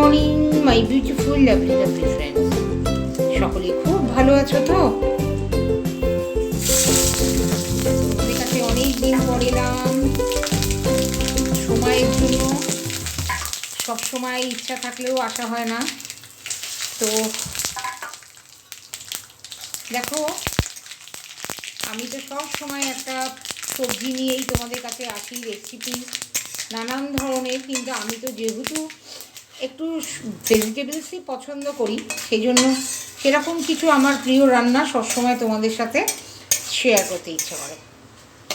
Morning my beautiful lovely lovely friends সকলে খুব ভালো আছো তো? তোমাদের কাছে অনেক দিন পর এলাম। সময়ের জন্য। সব সময় ইচ্ছা থাকলেও আসা হয় না। তো দেখো, আমি তো সব সময় একটা সবজি নিয়েই তোমাদের কাছে আসি রেসিপি নানান ধরনের, কিন্তু আমি তো যেহেতু একটু ভেজিটেবলসই পছন্দ করি সেই জন্য সেরকম কিছু আমার প্রিয় রান্না সবসময় তোমাদের সাথে শেয়ার করতে ইচ্ছে করে।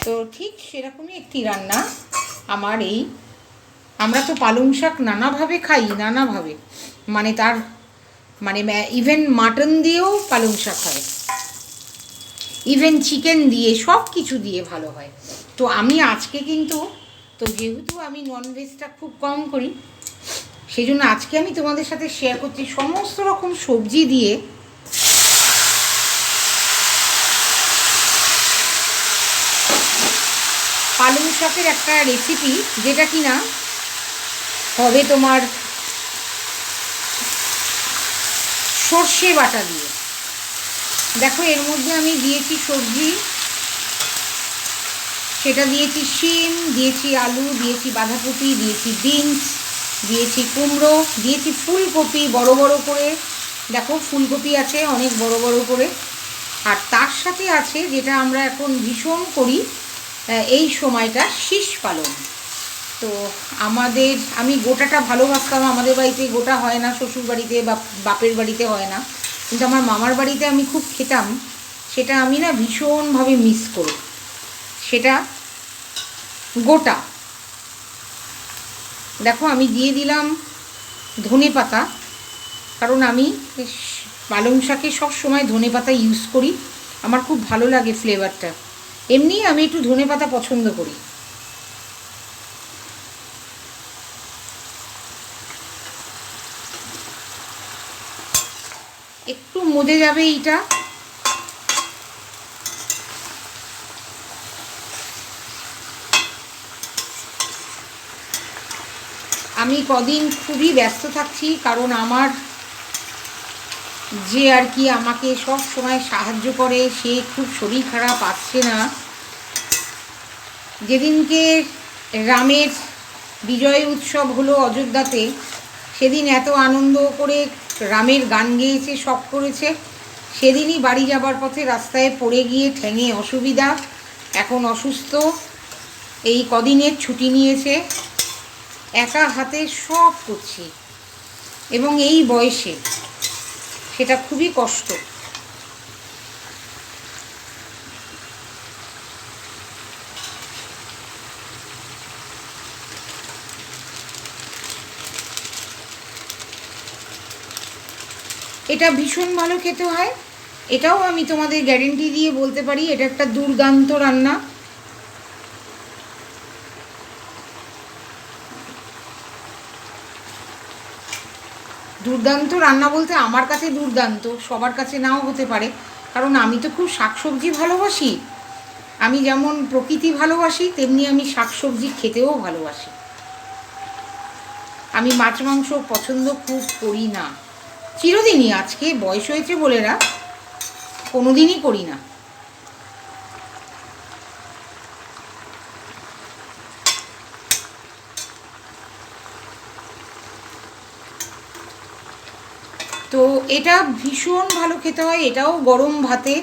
তো ঠিক সেরকমই একটি রান্না আমার এই, আমরা তো পালং শাক নানাভাবে খাই, নানাভাবে। মানে তার মানে ইভেন মাটন দিয়েও পালং শাক হয়। ইভেন চিকেন দিয়ে, সব কিছু দিয়ে ভালো হয়। তো আমি আজকে কিন্তু, তো যেহেতু আমি ননভেজটা খুব কম করি সেই জন্য আজকে আমি তোমাদের সাথে শেয়ার করছি সমস্ত রকম সবজি দিয়ে। পালং শাকের একটা রেসিপি যেটা কি না হবে তোমার সর্ষে বাটা দিয়ে। দেখো, এর মধ্যে আমি দিয়েছি সবজি। সেটা দিয়েছি শিম, দিয়েছি আলু, দিয়েছি বাঁধাকপি, দিয়েছি বিনস। দিয়েছি কুমড়ো, দিয়েছি ফুলকপি বড় বড় করে। দেখো ফুলকপি আছে অনেক বড় বড় করে। আর তার সাথে আছে যেটা আমরা এখন ভীষণ করি এই সময়টা শীষ পালন। তো আমাদের, আমি গোটাটা ভালোবাসতাম, আমাদের বাড়িতে গোটা হয় না শ্বশুর বাড়িতে বা বাপের বাড়িতে হয় না। কিন্তু আমার মামার বাড়িতে আমি খুব খেতাম, সেটা আমি না ভীষণভাবে মিস করি। সেটা গোটা। দেখো, আমি দিয়ে দিলাম ধনে পাতা। কারণ আমি পালং শাকে সব সময় ধনে পাতা ইউজ করি। আমার খুব ভালো লাগে ফ্লেভারটা এমনি আমি একটু ধনে পাতা পছন্দ করি। একটু মজে যাবে এইটা। আমি কদিন খুবই ব্যস্ত থাকছি, কারণ আমার যে আর কি আমাকে সব সময় সাহায্য করে, সে খুব শরীর খারাপ, আসছে না। যেদিনকে রামের বিজয় উৎসব হলো অযোধ্যাতে, সেদিন এত আনন্দ করে রামের গান গেয়েছে সব করেছে। সেদিনই বাড়ি যাবার পথে রাস্তায় পড়ে গিয়ে ঠেঙে অসুবিধা, এখন অসুস্থ, এই কদিনের ছুটি নিয়েছে। একা হাতে সব করছি। এবং এই বয়সে সেটা খুবই কষ্ট। এটা ভীষণ ভালো খেতে হয়। এটাও আমি তোমাদের গ্যারেন্টি দিয়ে বলতে পারি, এটা একটা দুর্দান্ত রান্না। দুর্দান্ত রান্না বলতে আমার কাছে দুর্দান্ত, সবার কাছে নাও হতে পারে। কারণ আমি তো খুব শাকসবজি ভালোবাসি। আমি যেমন প্রকৃতি ভালোবাসি, তেমনি আমি শাকসবজি খেতেও ভালোবাসি। আমি মাছ মাংস পছন্দ খুব করি না। চিরদিনই, আজকে বয়স হয়েছে বলে না, কোনোদিনই করি না। তো এটা ভীষণ ভালো খেতে হয়, এটাও গরম ভাতে,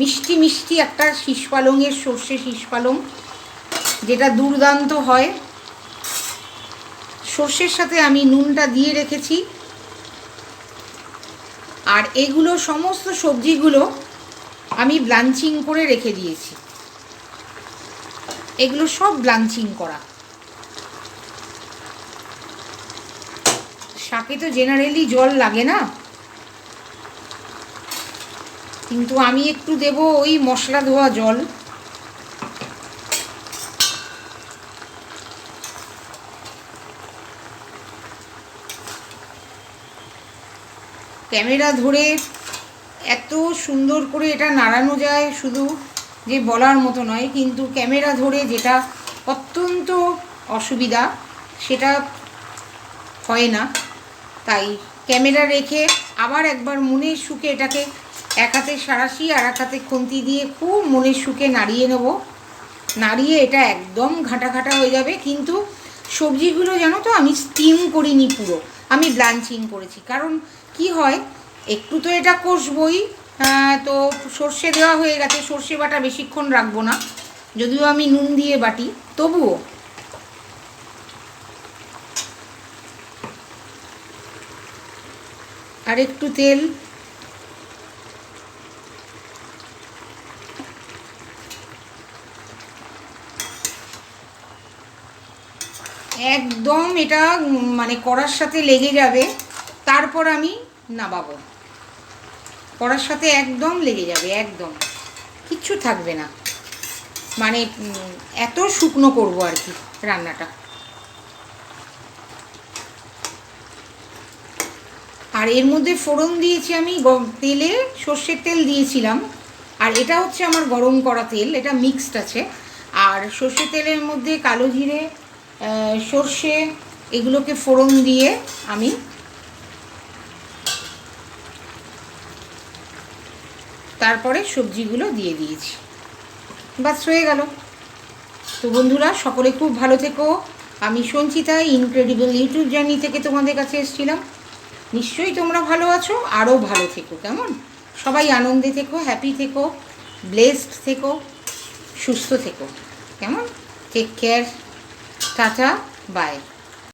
মিষ্টি মিষ্টি একটা শীষ পালংয়ের সর্ষে শীষ পালং, যেটা দুর্দান্ত হয়। সর্ষের সাথে আমি নুনটা দিয়ে রেখেছি। আর এগুলো সমস্ত সবজিগুলো আমি ব্লাঞ্চিং করে রেখে দিয়েছি। এগুলো সব ব্লাঞ্চিং করা। শাকে তো জেনারেলি জল লাগে না। কিন্তু আমি একটু দেব ওই মশলা ধোয়া জল। ক্যামেরা ধরে এত সুন্দর করে এটা নাড়ানো যায় শুধু যে বলার মতো নয়, কিন্তু ক্যামেরা ধরে যেটা অত্যন্ত অসুবিধা সেটা হয় না। তাই ক্যামেরা রেখে আবার একবার মনের সুখে এটাকে এক হাতে সারাশি আর এক হাতে খুন্তি দিয়ে খুব মনের সুখে নাড়িয়ে নেব। নাড়িয়ে এটা একদম ঘাটা ঘাটা হয়ে যাবে, কিন্তু সবজিগুলো জানো তো আমি স্টিম করিনি পুরো। আমি ব্লাঞ্চিং করেছি। কারণ কি হয়, একটু তো এটা কষবই তো সর্ষে দেওয়া হয়ে গেছে, সর্ষে বাটা বেশিক্ষণ রাখব না। যদিও আমি নুন দিয়ে বাটি, তবুও। আর একটু তেল একদম এটা মানে কড়ার সাথে লেগে যাবে, তারপর আমি নামাবো। কড়ার সাথে একদম লেগে যাবে, একদম। কিচ্ছু থাকবে না। মানে এত শুকনো করব আর কি রান্নাটা। আর এর মধ্যে ফোড়ন দিয়েছি আমি তেলে, সর্ষের তেল দিয়েছিলাম। আর এটা হচ্ছে আমার গরম করা তেল, এটা মিক্সড আছে। আর সর্ষের তেলের মধ্যে কালো জিরে সর্ষে, এগুলোকে ফোড়ন দিয়ে আমি তারপরে সবজিগুলো দিয়ে দিয়েছি। বাস হয়ে গেল। তো বন্ধুরা, সকলে খুব ভালো থেকো। আমি সঞ্চিতা ইনক্রেডিবল ইউটিউব জার্নি থেকে তোমাদের কাছে এসেছিলাম। নিশ্চয়ই তোমরা ভালো আছো, আরও ভালো থেকো, কেমন? সবাই আনন্দে থেকো হ্যাপি থেকো ব্লেসড থেকো, সুস্থ থেকো, কেমন? Take care tata bye.